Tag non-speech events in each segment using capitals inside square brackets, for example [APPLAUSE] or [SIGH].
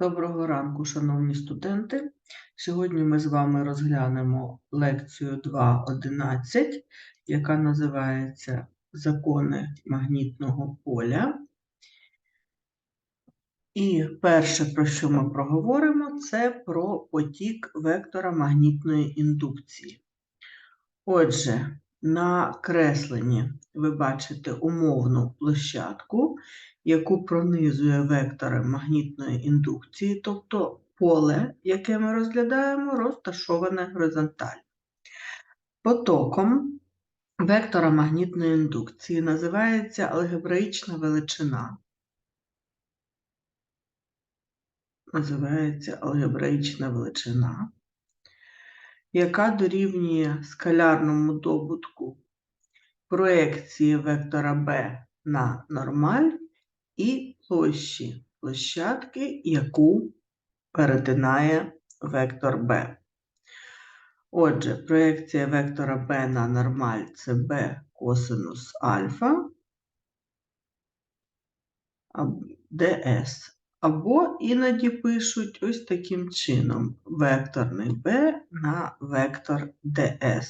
Доброго ранку, шановні студенти. Сьогодні ми з вами розглянемо лекцію 2.11, яка називається Закони магнітного поля. І перше, про що ми проговоримо, це про потік вектора магнітної індукції. Отже, на кресленні ви бачите умовну площадку, яку пронизує вектори магнітної індукції, тобто поле, яке ми розглядаємо, розташоване горизонтально. Потоком вектора магнітної індукції називається алгебраїчна величина. Називається алгебраїчна величина, яка дорівнює скалярному добутку проекції вектора B на нормаль і площі площадки, яку перетинає вектор B. Отже, проекція вектора B на нормаль це B косинус альфа ds. Або іноді пишуть ось таким чином: векторний B на вектор ds.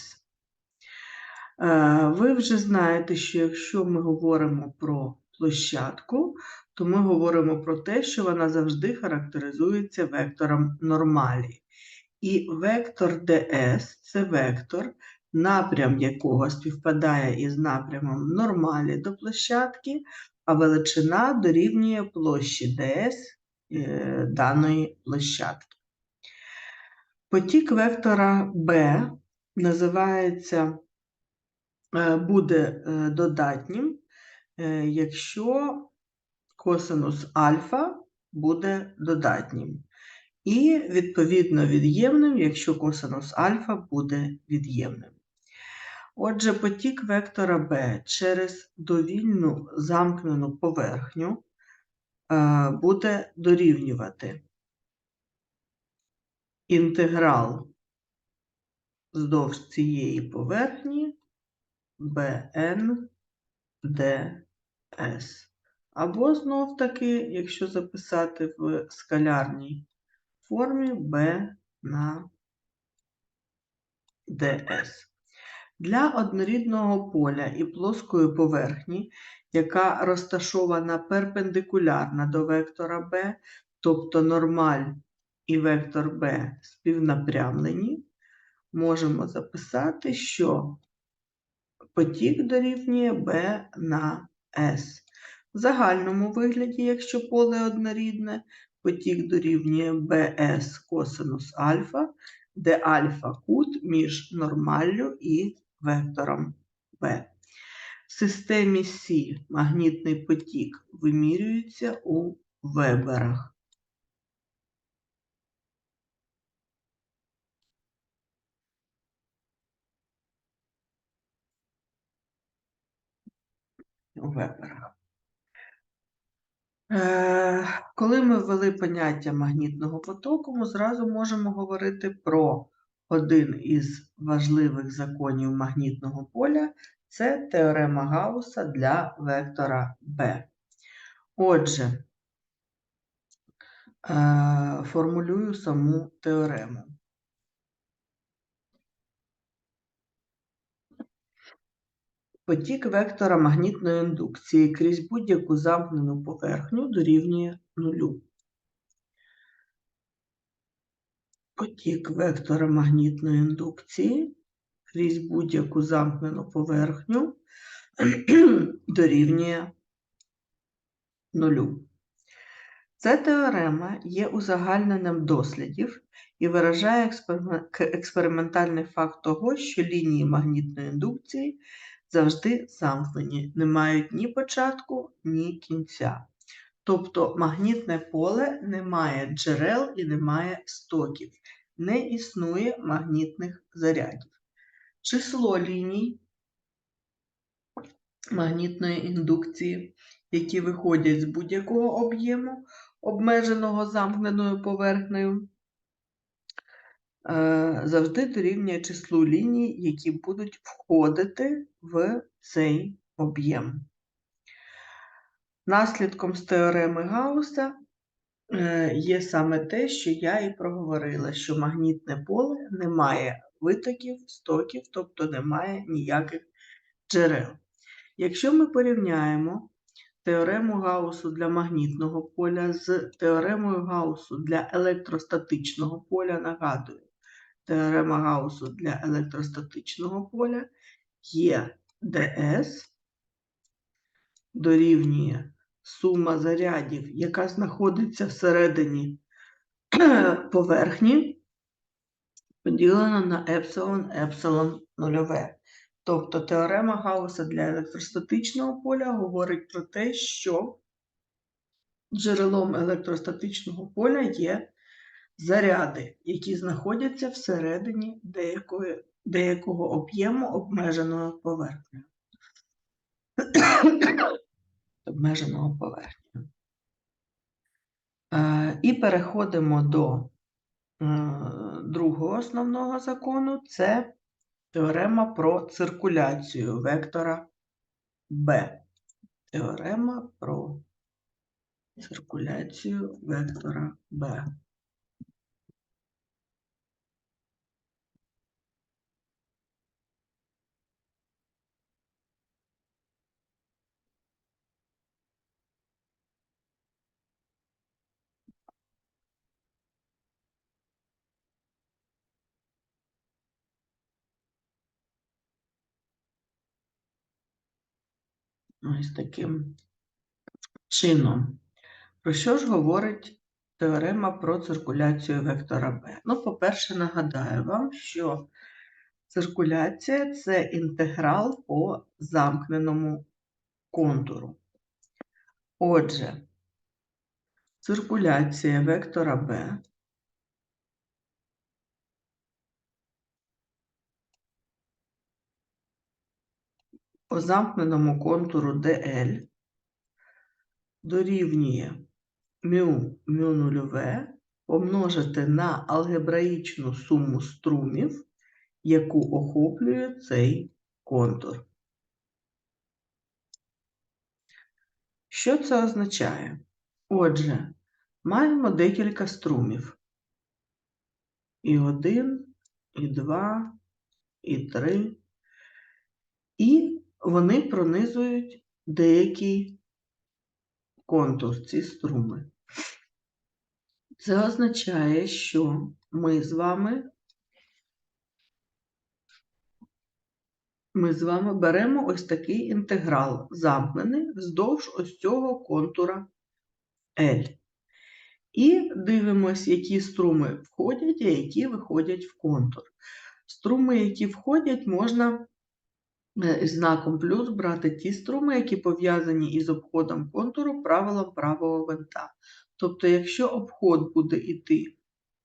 Е, Ви вже знаєте, що якщо ми говоримо про площадку, то ми говоримо про те, що вона завжди характеризується вектором нормалі. І вектор ds це вектор, напрям якого співпадає із напрямом нормалі до площадки, а величина дорівнює площі ds е, даної площадки. Потік вектора b називається, е, буде е, додатнім, якщо косинус альфа буде додатнім. І, відповідно, від'ємним, якщо косинус альфа буде від'ємним. Отже, потік вектора b через довільну замкнену поверхню е, буде дорівнювати інтеграл вздовж цієї поверхні bn ds. Або знов таки, якщо записати в скалярній формі b на ds. Для однорідного поля і плоскої поверхні, яка розташована перпендикулярна до вектора b, тобто нормаль і вектор b співнапрямлені, можемо записати, що потік дорівнює b на s. В загальному вигляді, якщо поле однорідне, потік дорівнює bs косинус альфа, де альфа кут між нормаллю і вектором b. В системі Сі магнітний потік вимірюється у веберах. У веберах. Е, Коли ми ввели поняття магнітного потоку, ми зразу можемо говорити про один із важливих законів магнітного поля це теорема Гауса для вектора B. Отже, е, формулюю саму теорему. Потік вектора магнітної індукції крізь будь-яку замкнену поверхню дорівнює нулю. Потік вектора магнітної індукції крізь будь-яку замкнену поверхню [CLEARS THROAT] дорівнює нулю. Ця теорема є узагальненням дослідів і виражає експериментальний факт того, що лінії магнітної індукції завжди замкнені, не мають ні початку, ні кінця. Тобто магнітне поле не має джерел і не має стоків, не існує магнітних зарядів. Число ліній магнітної індукції, які виходять з будь-якого об'єму, обмеженого замкненою поверхнею, Е, завжди дорівнює числу ліній, які будуть входити в цей об'єм. Наслідком з теореми Гауса е, є саме те, що я і проговорила, що магнітне поле не має витоків, стоків, тобто немає ніяких джерел. Якщо ми порівняємо теорему Гаусу для магнітного поля з теоремою Гаусу для електростатичного поля, нагадую, теорема Гаусу для електростатичного поля є ds дорівнює сума зарядів, яка знаходиться всередині [CLEARS THROAT] поверхні, поділена на епсилон епсилон нульове. Тобто теорема Гауса для електростатичного поля говорить про те, що джерелом електростатичного поля є заряди, які знаходяться всередині деякої, деякого об'єму обмеженої поверхні. Обмеженого поверхні. Е, І переходимо до е, другого основного закону це теорема про циркуляцію вектора B. Теорема про циркуляцію вектора B. Ось таким чином. Про що ж говорить теорема про циркуляцію вектора B? Ну, по-перше, нагадаю вам, що циркуляція це інтеграл по замкненому контуру. Отже, циркуляція вектора B по замкненому контуру DL дорівнює μ μ нульове помножити на алгебраїчну суму струмів, яку охоплює цей контур. Що це означає? Отже, маємо декілька струмів. І один, і два, і три. І вони пронизують деякий контур, ці струми. Це означає, що ми з вами ми з вами беремо ось такий інтеграл, замкнений вздовж ось цього контура L. І дивимося, які струми входять, а які виходять в контур. Струми, які входять, можна е, знаком плюс брати ті струми, які пов'язані із обходом контуру правилом правого винта. Тобто, якщо обход буде йти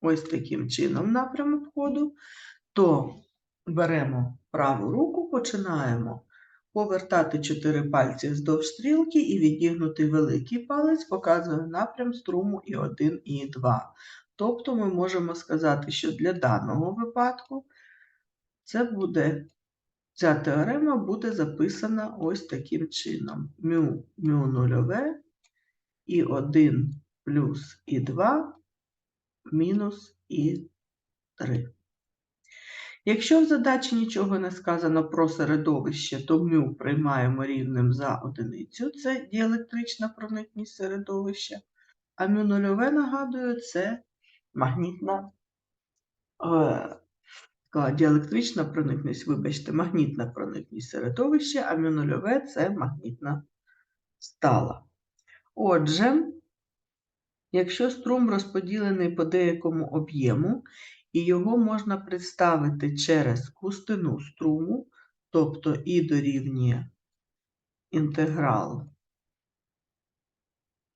ось таким чином напрям обходу, то беремо праву руку, починаємо повертати чотири пальці вздовж стрілки і відігнути великий палець показує напрям струму і 1, і 2. Тобто ми можемо сказати, що для даного випадку це буде, ця теорема буде записана ось таким чином: μ, μ нульове і 1 плюс і 2 мінус і 3. Якщо в задачі нічого не сказано про середовище, то μ приймаємо рівним за одиницю, це діелектрична проникність середовища, а μ нульове, нагадую, це магнітна е, діелектрична проникність, вибачте, магнітна проникність середовища, а μ нульове це магнітна стала. Отже, якщо струм розподілений по деякому об'єму, і його можна представити через густину струму, тобто і дорівнює інтеграл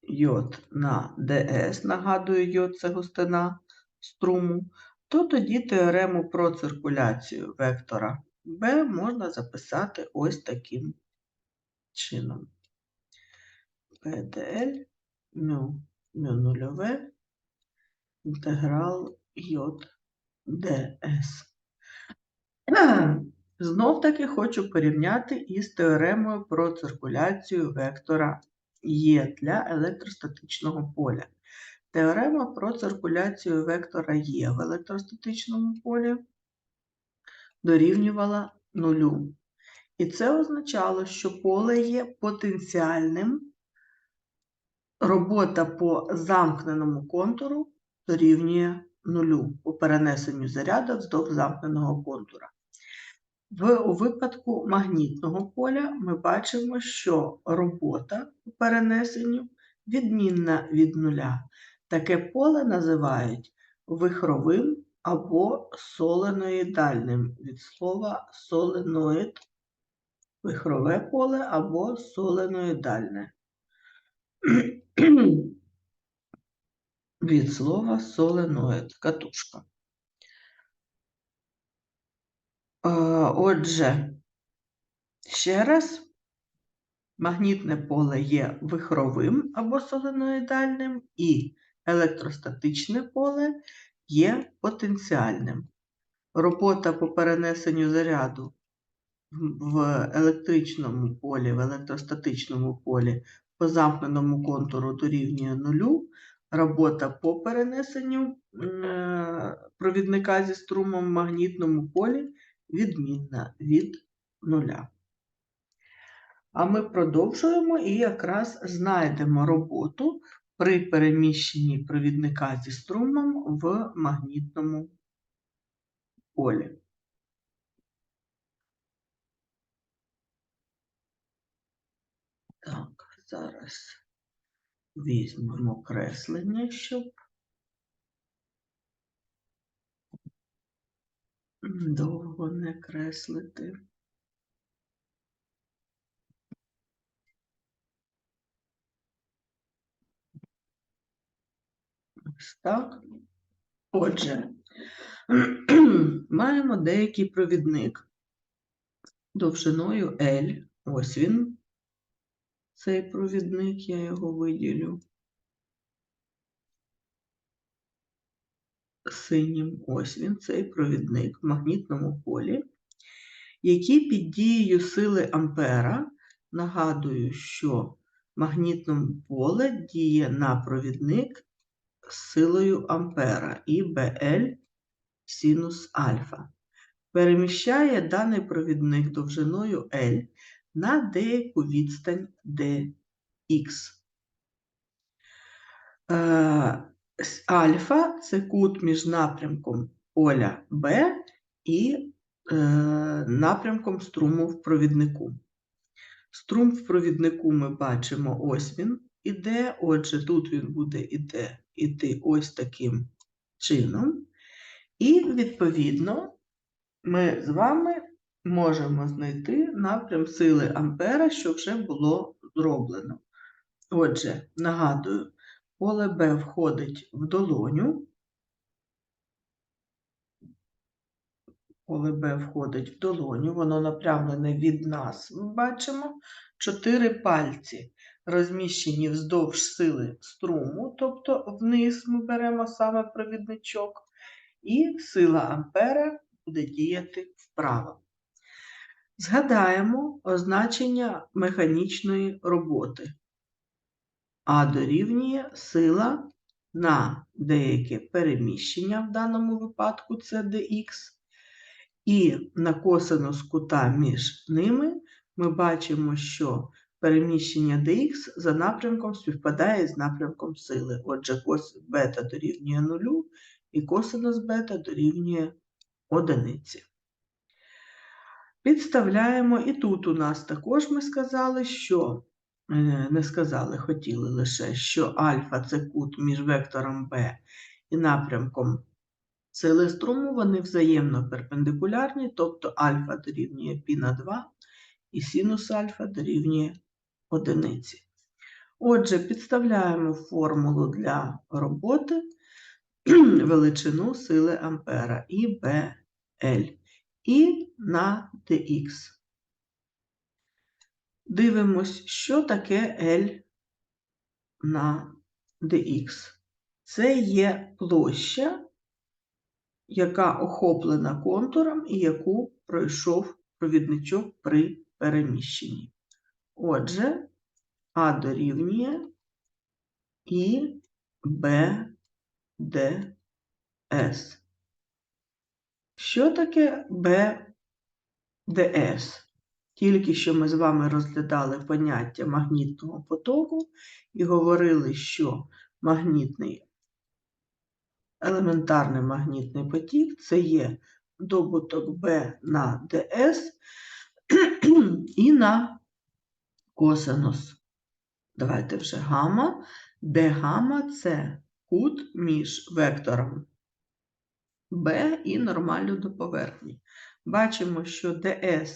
йод на ds, нагадую, йод це густина струму, то тоді теорему про циркуляцію вектора B можна записати ось таким чином. PDL μ, μ нульове, інтеграл йод ds. [CLEARS THROAT] Знов таки хочу порівняти із теоремою про циркуляцію вектора Е для електростатичного поля. Теорема про циркуляцію вектора Є в електростатичному полі дорівнювала нулю. І це означало, що поле є потенціальним. Робота по замкненому контуру дорівнює нулю по перенесенню заряду вздовж замкненого контура. В, у випадку магнітного поля ми бачимо, що робота по перенесенню відмінна від нуля. Таке поле називають вихровим або соленоїдальним від слова соленоїд, вихрове поле або соленоїдальне. Від слова соленоїд, катушка. Отже, ще раз, магнітне поле є вихровим або соленоїдальним, і електростатичне поле є потенціальним. Робота по перенесенню заряду в- електричному полі, в електростатичному полі по замкненому контуру дорівнює нулю. Робота по перенесенню е, провідника зі струмом в магнітному полі відмінна від нуля. А ми продовжуємо і якраз знайдемо роботу при переміщенні провідника зі струмом в магнітному полі. Так, зараз візьмемо креслення, щоб довго не креслити. Так. Отже, [CLEARS THROAT] маємо деякий провідник довжиною L. Ось він, цей провідник, я його виділю синім. Ось він, цей провідник в магнітному полі, який під дією сили Ампера, нагадую, що магнітне поле діє на провідник силою Ампера і БЛ синус альфа. Переміщає даний провідник довжиною L на деяку відстань dx. Е, Альфа це кут між напрямком поля B і е, напрямком струму в провіднику. Струм в провіднику ми бачимо, ось він іде, отже, тут він буде іде, іти ось таким чином. І, відповідно, ми з вами можемо знайти напрям сили Ампера, що вже було зроблено. Отже, нагадую, поле Б входить в долоню. Поле Б входить в долоню, воно напрямлене від нас. Ми бачимо чотири пальці, розміщені вздовж сили струму, тобто вниз ми беремо саме провідничок, і сила Ампера буде діяти вправо. Згадаємо означення механічної роботи. А дорівнює сила на деяке переміщення, в даному випадку це dx, і на косинус кута між ними ми бачимо, що переміщення dx за напрямком співпадає з напрямком сили. Отже, кос бета дорівнює нулю і косинус бета дорівнює одиниці. Підставляємо, і тут у нас також ми сказали, що е, не сказали, хотіли лише, що альфа це кут між вектором b і напрямком сили струму, вони взаємно перпендикулярні, тобто альфа дорівнює π на 2 і синус альфа дорівнює одиниці. Отже, підставляємо формулу для роботи [CLEARS THROAT] величину сили Ампера і і на dx. Дивимось, що таке L на dx. Це є площа, яка охоплена контуром і яку пройшов провідничок при переміщенні. Отже, А дорівнює і Б, Д, С. Що таке БДС? Тільки що ми з вами розглядали поняття магнітного потоку і говорили, що магнітний, елементарний магнітний потік це є добуток Б на ДС і на косинус. Давайте вже гамма, де гамма це кут між вектором B і нормаллю до поверхні. Бачимо, що ds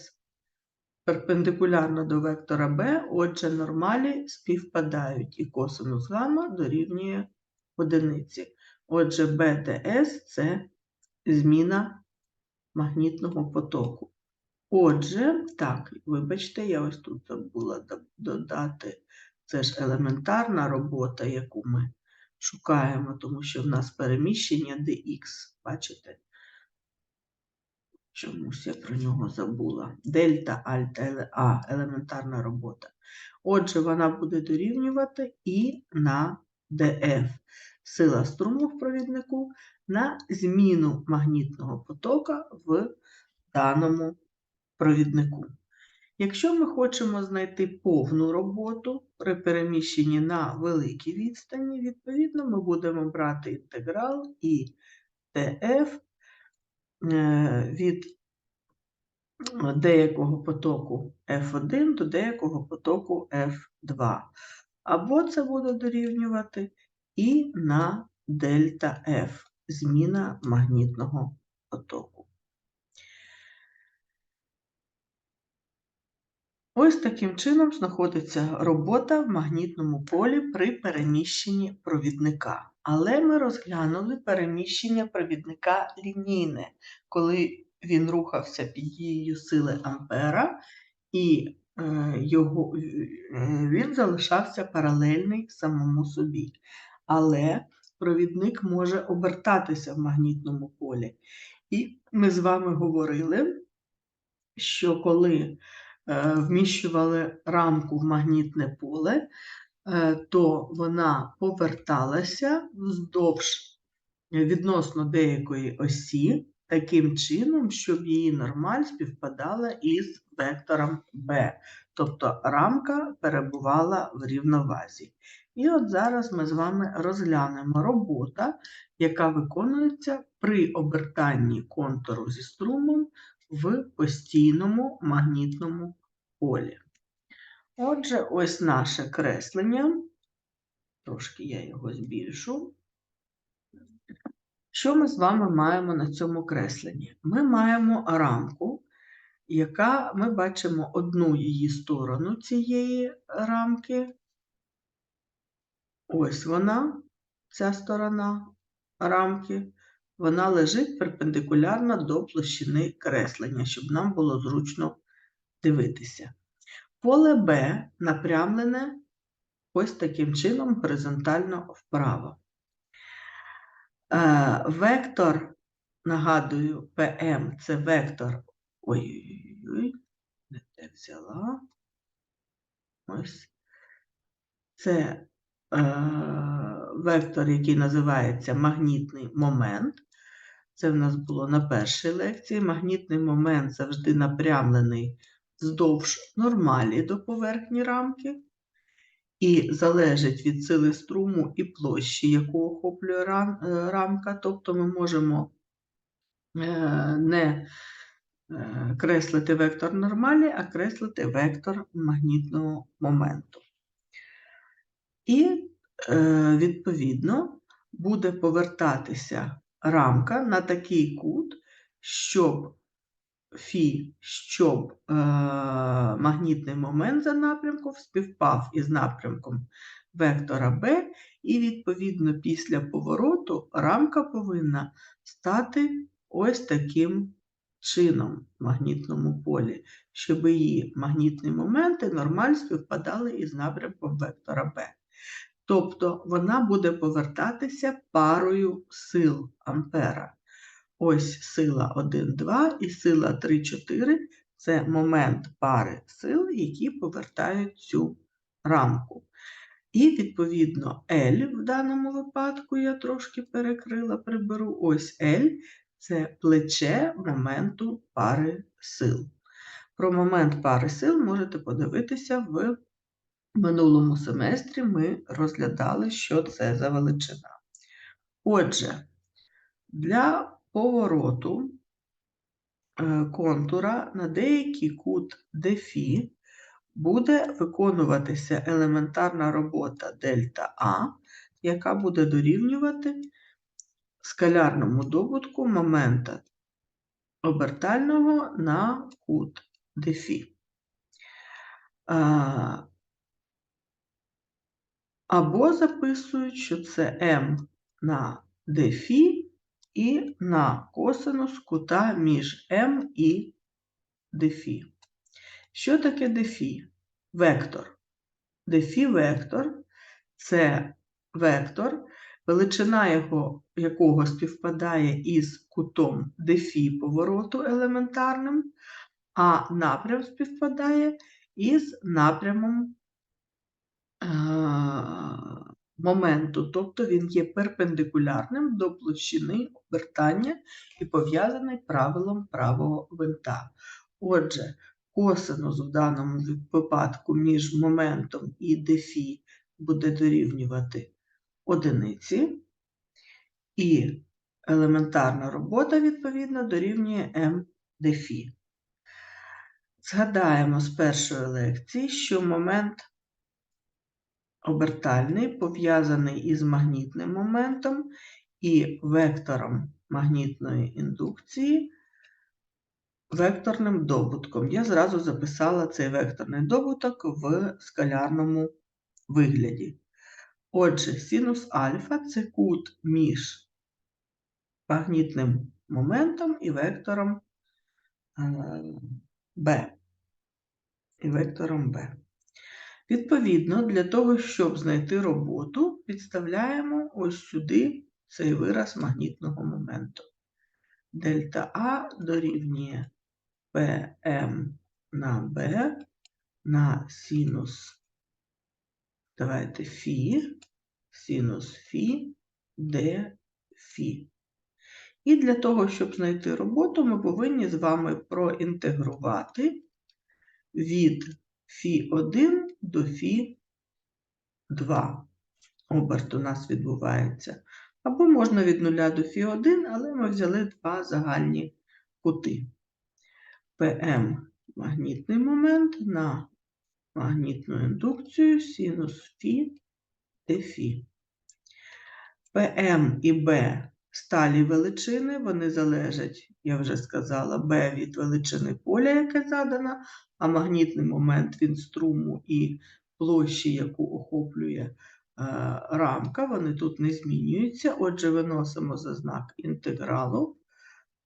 перпендикулярно до вектора B, отже, нормалі співпадають і косинус гамма дорівнює одиниці. Отже, BDS – це зміна магнітного потоку. Отже, так, вибачте, я ось тут забула додати. Це ж елементарна робота, яку ми шукаємо, тому що в нас переміщення dx. Бачите? Чомусь я про нього забула. Дельта, альта, а, елементарна робота. Отже, вона буде дорівнювати і на df. Сила струму в провіднику на зміну магнітного потока в даному провіднику. Якщо ми хочемо знайти повну роботу при переміщенні на великій відстані, відповідно, ми будемо брати інтеграл і df е, від деякого потоку F1 до деякого потоку F2. Або це буде дорівнювати і на дельта F, зміна магнітного потоку. Ось таким чином знаходиться робота в магнітному полі при переміщенні провідника. Але ми розглянули переміщення провідника лінійне, коли він рухався під дією сили Ампера, і е, його, е, він залишався паралельний самому собі. Але провідник може обертатися в магнітному полі. І ми з вами говорили, що коли вміщували рамку в магнітне поле, е, то вона поверталася вздовж е, відносно деякої осі, таким чином, щоб її нормаль співпадала із вектором b. Тобто рамка перебувала в рівновазі. І от зараз ми з вами розглянемо робота, яка виконується при обертанні контуру зі струмом в постійному магнітному полі. Отже, ось наше креслення. Трошки я його збільшу. Що ми з вами маємо на цьому кресленні? Ми маємо рамку, яка ми бачимо одну її сторону цієї рамки. Ось вона, ця сторона рамки. Вона лежить перпендикулярно до площини креслення, щоб нам було зручно дивитися. Поле Б напрямлене ось таким чином горизонтально вправо. Е, Вектор, нагадую, ПМ це вектор. Ой-ой-ой, не те взяла. Ось. Це вектор, який називається магнітний момент. Це в нас було на першій лекції. Магнітний момент завжди напрямлений вздовж нормалі до поверхні рамки і залежить від сили струму і площі, яку охоплює е, рамка. Тобто ми можемо е, не е, креслити вектор нормалі, а креслити вектор магнітного моменту. І, е, відповідно, буде повертатися рамка на такий кут, щоб Фі, щоб е, магнітний момент за напрямком співпав із напрямком вектора B, і, відповідно, після повороту рамка повинна стати ось таким чином в магнітному полі, щоб її магнітні моменти нормально співпадали із напрямком вектора B. Тобто вона буде повертатися парою сил Ампера. Ось сила 1, 2 і сила 3, 4 це момент пари сил, які повертають цю рамку. І, відповідно, L в даному випадку я трошки перекрила, приберу. Ось L це плече моменту пари сил. Про момент пари сил можете подивитися в минулому семестрі. Ми розглядали, що це за величина. Отже, для повороту е, контура на деякий кут дефі буде виконуватися елементарна робота дельта А, яка буде дорівнювати скалярному добутку момента обертального на кут дефі. Або записують, що це М на дефі і на косинус кута між М і дефі. Що таке дефі? Вектор. Дефі-вектор це вектор, величина його, якого співпадає із кутом дефі повороту елементарним, а напрям співпадає із напрямом моменту, тобто він є перпендикулярним до площини обертання і пов'язаний правилом правого винта. Отже, косинус в даному випадку між моментом і дефі буде дорівнювати одиниці, і елементарна робота, відповідно, дорівнює m дефі. Згадаємо з першої лекції, що момент обертальний пов'язаний із магнітним моментом і вектором магнітної індукції векторним добутком. Я зразу записала цей векторний добуток в скалярному вигляді. Отже, синус альфа це кут між магнітним моментом і вектором b. Е, і вектором b. Відповідно, для того, щоб знайти роботу, підставляємо ось сюди цей вираз магнітного моменту. Дельта А дорівнює PM на B на синус, давайте фі, синус фі, d фі. І для того, щоб знайти роботу, ми повинні з вами проінтегрувати від фі 1 до фі 2. Оберт у нас відбувається. Або можна від 0 до фі 1, але ми взяли два загальні кути. ПМ магнітний момент на магнітну індукцію синус Фі Дфі. ПМ і Б сталі величини, вони залежать, я вже сказала, Б від величини поля, яке задано, а магнітний момент від струму і площі, яку охоплює е, рамка, вони тут не змінюються. Отже, виносимо за знак інтегралу,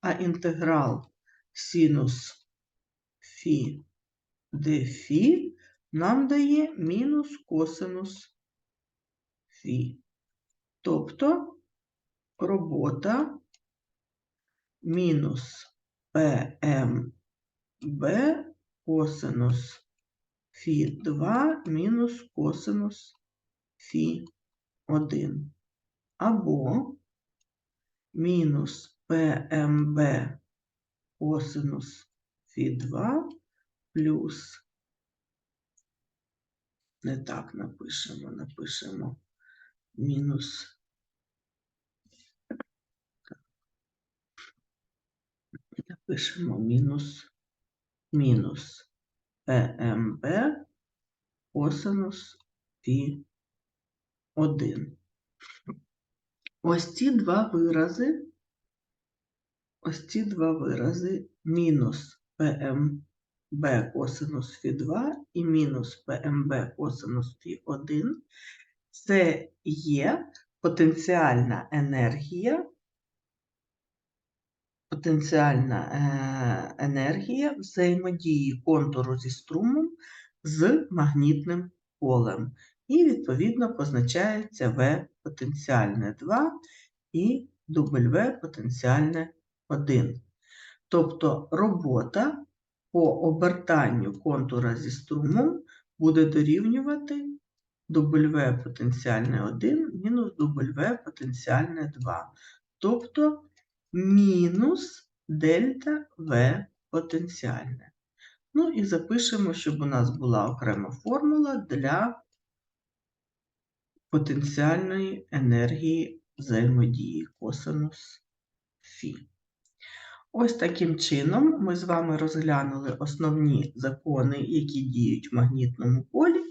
а інтеграл синус фі де фі нам дає мінус косинус фі. Тобто робота мінус ПМБ косинус фі 2 мінус косинус фі 1. Або мінус ПМБ косинус фі 2 плюс. Не так напишемо, напишемо мінус. Напишемо мінус мінус ПМБ косинус фі 1. Ось ці два вирази, ось ці два вирази мінус ПМБ косинус фі 2 і мінус ПМБ косинус фі 1 це є потенціальна енергія, потенціальна е, енергія взаємодії контуру зі струмом з магнітним полем. І, відповідно, позначається В потенціальне 2 і W потенціальне 1. Тобто робота по обертанню контура зі струмом буде дорівнювати W потенціальне 1 мінус W потенціальне 2. Тобто мінус дельта В потенціальне. Ну і запишемо, щоб у нас була окрема формула для потенціальної енергії взаємодії косинус Фі. Ось таким чином ми з вами розглянули основні закони, які діють в магнітному полі,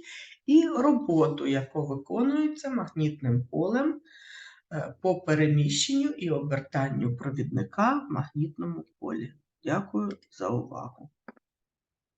і роботу, яка виконується магнітним полем по переміщенню і обертанню провідника в магнітному полі. Дякую за увагу.